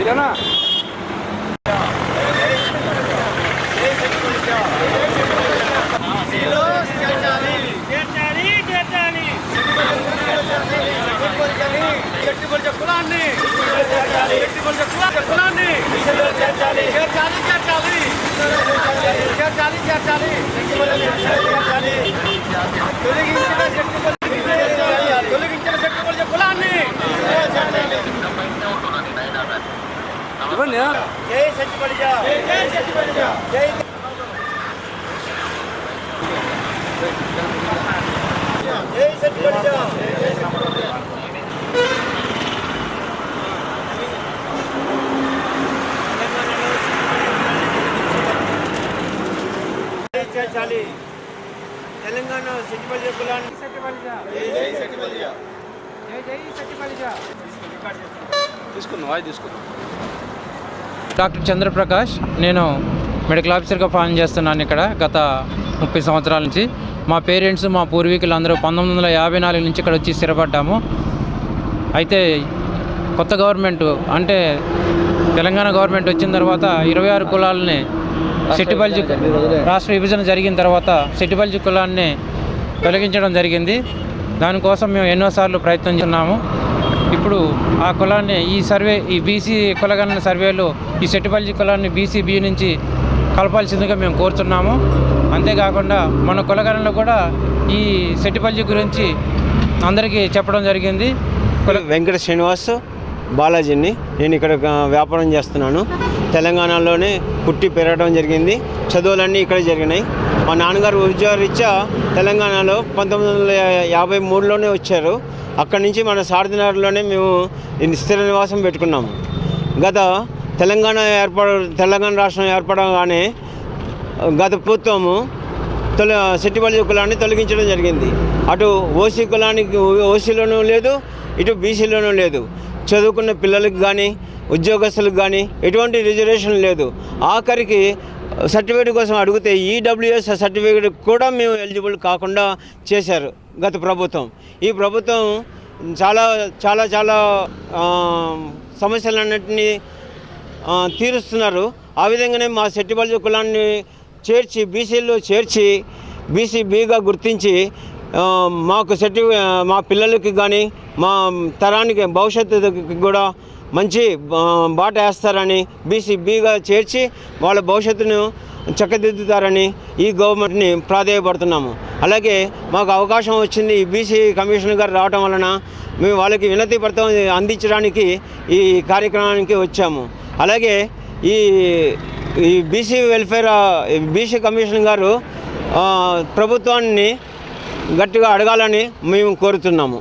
ठीक है ना చెట్టుబడి కులాన్ని చెట్టుబడి కులాన్ని చేర్చాలి చేర్చాలి చేర్చాలి చేర్చాలి. జై శక్తి బలిజ జై. బలిజ జై. జై బలిజ చేర్చాలి తెలంగాణ బలిజ కులాన్ని. తీసుకున్నాం అది తీసుకున్నాం డాక్టర్ చంద్రప్రకాష్ నేను మెడికల్ ఆఫీసర్గా పని చేస్తున్నాను ఇక్కడ గత ముప్పై సంవత్సరాల నుంచి. మా పేరెంట్స్ మా పూర్వీకులు అందరూ పంతొమ్మిది వందల యాభై నాలుగు నుంచి ఇక్కడ వచ్చి స్థిరపడ్డాము. అయితే కొత్త గవర్నమెంట్ అంటే తెలంగాణ గవర్నమెంట్ వచ్చిన తర్వాత ఇరవై ఆరు కులాలని సెట్టిబల్జి రాష్ట్ర విభజన జరిగిన తర్వాత సెట్టిబల్జి కులాన్ని తొలగించడం జరిగింది. దానికోసం మేము ఎన్నోసార్లు ప్రయత్నం చేస్తున్నాము. ఇప్పుడు ఆ కులాన్ని ఈ సర్వే ఈ బీసీ కులగణన సర్వేలో ఈ సెట్టిపల్లి కులాన్ని బీసీ బి నుంచి కలపాల్సిందిగా మేము కోరుతున్నాము. అంతేకాకుండా మన కులగణనలో కూడా ఈ సెట్టిపల్లి గురించి అందరికీ చెప్పడం జరిగింది. వెంకట శ్రీనివాస్ బాలాజీని నేను ఇక్కడ వ్యాపారం చేస్తున్నాను. తెలంగాణలోనే పుట్టి పెరగడం జరిగింది. చదువులన్నీ ఇక్కడ జరిగినాయి. మా నాన్నగారు ఉద్యోగరీత్యా తెలంగాణలో పంతొమ్మిది వందల యాభై మూడులోనే వచ్చారు. అక్కడి నుంచి మన సారథినగర్లోనే మేము స్థిర నివాసం పెట్టుకున్నాము గత తెలంగాణ ఏర్పడ తెలంగాణ రాష్ట్రం ఏర్పడగానే గత ప్రభుత్వము తొలి సెట్టిపల్లి కులాన్ని తొలగించడం జరిగింది. అటు ఓసీ కులానికి ఓసీలోనూ లేదు ఇటు బీసీలోనూ లేదు. చదువుకున్న పిల్లలకు కానీ ఉద్యోగస్తులకు కానీ ఎటువంటి రిజర్వేషన్ లేదు. ఆఖరికి సర్టిఫికేట్ కోసం అడిగితే ఈడబ్ల్యూఎస్ సర్టిఫికేట్ కూడా మేము ఎలిజిబుల్ కాకుండా చేశారు గత ప్రభుత్వం. ఈ ప్రభుత్వం చాలా చాలా చాలా సమస్యలన్నింటినీ తీరుస్తున్నారు. ఆ విధంగానే మా సెట్టిబల్జ కులాన్ని చేర్చి బీసీలో చేర్చి బీసీ బీగా గుర్తించి మాకు సెట్టి మా పిల్లలకి కానీ మా తరానికి భవిష్యత్తుకి కూడా మంచి బాట వేస్తారని బీసీ బీగా చేర్చి వాళ్ళ భవిష్యత్తును చక్కదిద్దుతారని ఈ గవర్నమెంట్ని ప్రాధాయపడుతున్నాము. అలాగే మాకు అవకాశం వచ్చింది ఈ బీసీ కమిషన్ గారు రావటం వలన మేము వాళ్ళకి వినతి పత్రం అందించడానికి ఈ కార్యక్రమానికి వచ్చాము. అలాగే ఈ ఈ బీసీ వెల్ఫేర్ బీసీ కమిషన్ గారు ప్రభుత్వాన్ని గట్టిగా అడగాలని మేము కోరుతున్నాము.